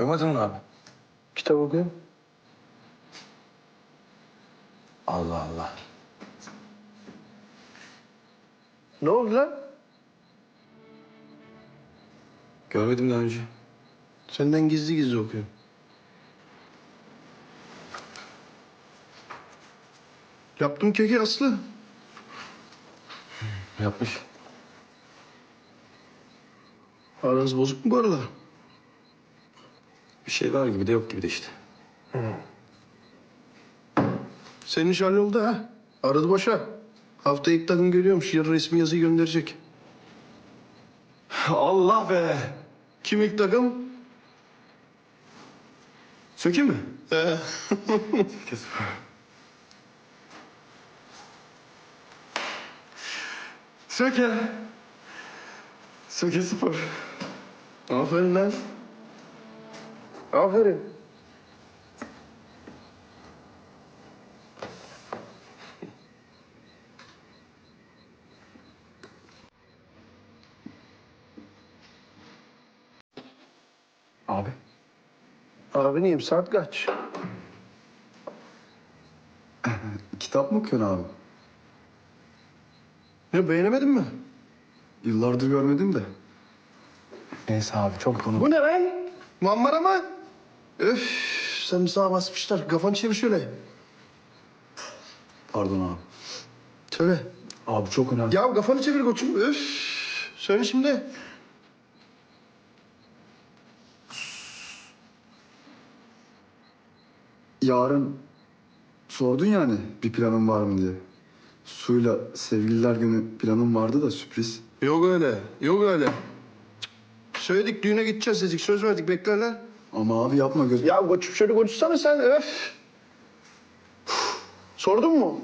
Uyumadın mı abi? Kitap okuyayım. Allah Allah. Ne oldu lan? Görmedim daha önce. Senden gizli gizli okuyorum. Yaptım keki Aslı. Yapmış. Aranız bozuk mu bu arada? Bir şey var gibi de yok gibi de işte. Senin iş halloldu ha. Aradı boşa. Hafta ilk takım görüyormuş. Yarın resmi yazıyı gönderecek. Allah be! Kim ilk takım? Söke mi? Ee, Söke. Söke sıfır. aferin lan. Aferin. Abi. Abi neyim? Saat kaç? Kitap mı okuyorsun abi? Ne beğenemedin mi? Yıllardır görmedim de. Neyse abi çok konu. Bu ne lan? Mambara mı? Öf, sen sağa basmışlar. Kafanı çevir şöyle. Pardon abi. Söyle. Abi çok önemli. Ya kafanı çevir koçum. Öf. Söyle şimdi. Yarın sordun yani bir planın var mı diye. Suyla sevgililer günü planım vardı da sürpriz. Yok öyle. Yok öyle. Söyledik düğüne gideceğiz dedik. Söz verdik beklerler. Ama abi yapma göz... Ya koçum şöyle konuşsana sen. Öf. Sordun mu?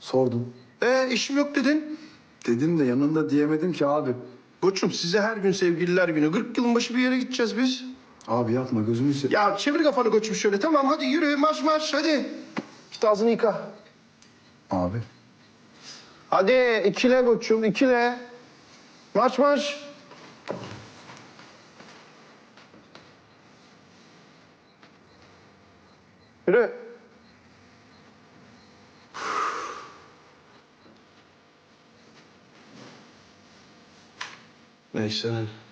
Sordum. Ee işim yok dedin. Dedim de yanında diyemedim ki abi. Koçum size her gün sevgililer günü. 40 yılın başı bir yere gideceğiz biz. Abi yapma gözümü se... Ya çevir kafanı koçum şöyle. Tamam hadi yürü marş marş hadi. Git ağzını yıka. Abi. Hadi ikile koçum ikile. Marş marş. Yürü. Neyse.